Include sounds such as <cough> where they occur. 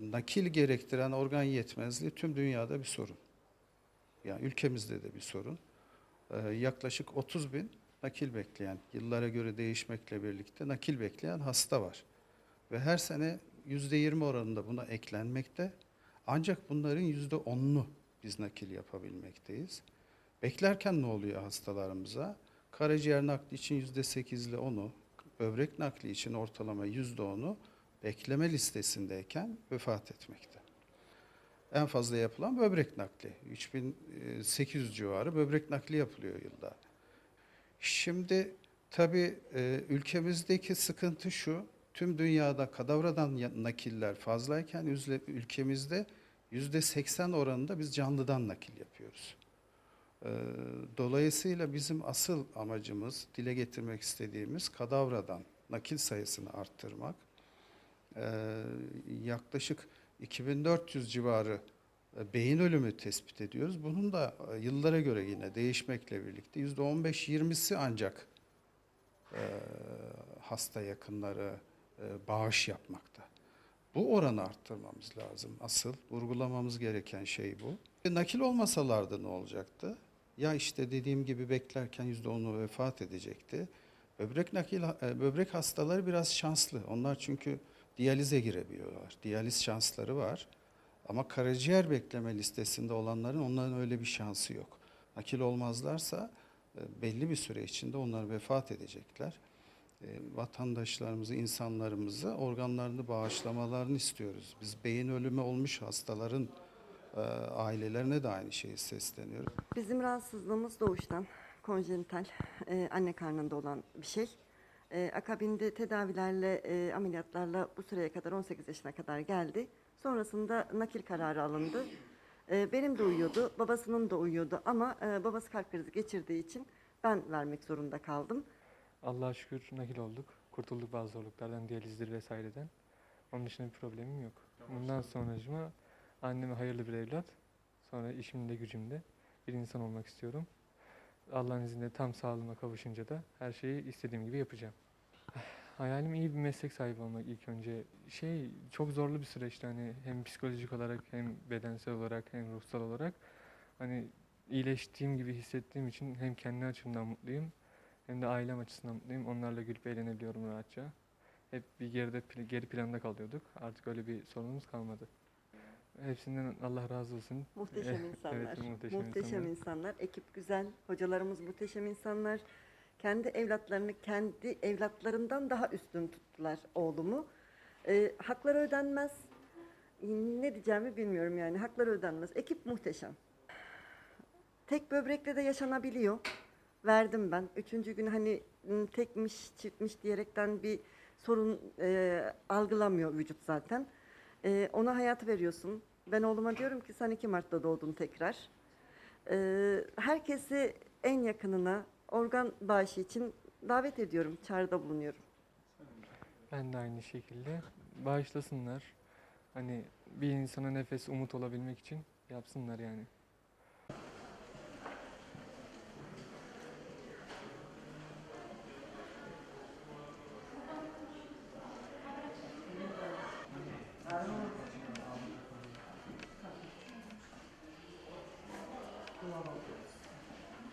Nakil gerektiren organ yetmezliği tüm dünyada bir sorun. Yani ülkemizde de bir sorun. Ee, yaklaşık 30 bin nakil bekleyen, yıllara göre değişmekle birlikte nakil bekleyen hasta var. Ve her sene %20 oranında buna eklenmekte. Ancak bunların %10'unu biz nakil yapabilmekteyiz. Beklerken ne oluyor hastalarımıza? Karaciğer nakli için %8 ile 10'u, böbrek nakli için ortalama %10'u bekleme listesindeyken vefat etmekte. En fazla yapılan böbrek nakli. 3800 civarı böbrek nakli yapılıyor yılda. Şimdi tabii e, ülkemizdeki sıkıntı şu, tüm dünyada kadavradan nakiller fazlayken ülkemizde 80 oranında biz canlıdan nakil yapıyoruz. Ee, Dolayısıyla bizim asıl amacımız, dile getirmek istediğimiz kadavradan nakil sayısını arttırmak. Ee, Yaklaşık 2400 civarı e, beyin ölümü tespit ediyoruz. Bunun da e, yıllara göre yine değişmekle birlikte %15-20'si ancak e, hasta yakınları bağış yapmakta. Bu oranı arttırmamız lazım. Asıl vurgulamamız gereken şey bu. E, Nakil olmasalardı ne olacaktı? Ya işte dediğim gibi beklerken %10'u vefat edecekti. Böbrek nakil e, böbrek hastaları biraz şanslı. Onlar çünkü diyalize girebiliyorlar. Diyaliz şansları var. Ama karaciğer bekleme listesinde olanların onların öyle bir şansı yok. Nakil olmazlarsa e, belli bir süre içinde onlar vefat edecekler. E, Vatandaşlarımızı, insanlarımızı organlarını bağışlamalarını istiyoruz. Biz beyin ölümü olmuş hastaların e, ailelerine de aynı şeyi sesleniyoruz. Bizim rahatsızlığımız doğuştan konjenital e, anne karnında olan bir şey. Akabinde tedavilerle, ameliyatlarla bu süreye kadar 18 yaşına kadar geldi. Sonrasında nakil kararı alındı. Benim de uyuyordu, babasının da uyuyordu ama babası kalp krizi geçirdiği için ben vermek zorunda kaldım. Allah'a şükür nakil olduk. Kurtulduk bazı zorluklardan, diyalizdir vesaireden. Onun dışında bir problemim yok. Bundan sonracıma anneme hayırlı bir evlat. Sonra işimde gücümde bir insan olmak istiyorum. Allah'ın izniyle tam sağlığıma kavuşunca da her şeyi istediğim gibi yapacağım. <sighs> Hayalim iyi bir meslek sahibi olmak ilk önce. Şey çok zorlu bir süreçti hani hem psikolojik olarak hem bedensel olarak hem ruhsal olarak. Hani iyileştiğim gibi hissettiğim için hem kendi açımdan mutluyum hem de ailem açısından mutluyum. Onlarla gülüp eğlenebiliyorum rahatça. Hep bir geride geri planda kalıyorduk. Artık öyle bir sorunumuz kalmadı. Hepsinden Allah razı olsun. Muhteşem <laughs> insanlar. evet, muhteşem muhteşem insanlar. insanlar. Ekip güzel, hocalarımız muhteşem insanlar. Kendi evlatlarını kendi evlatlarından daha üstün tuttular oğlumu. Ee, hakları ödenmez. Ne diyeceğimi bilmiyorum yani. Hakları ödenmez. Ekip muhteşem. Tek böbrekle de yaşanabiliyor. Verdim ben. Üçüncü gün hani tekmiş, çiftmiş diyerekten bir sorun e, algılamıyor vücut zaten. E, ona hayat veriyorsun. Ben oğluma diyorum ki sen 2 Mart'ta doğdun tekrar. E, herkesi en yakınına organ bağışı için davet ediyorum, çağrıda bulunuyorum. Ben de aynı şekilde. Bağışlasınlar. Hani bir insana nefes umut olabilmek için yapsınlar yani.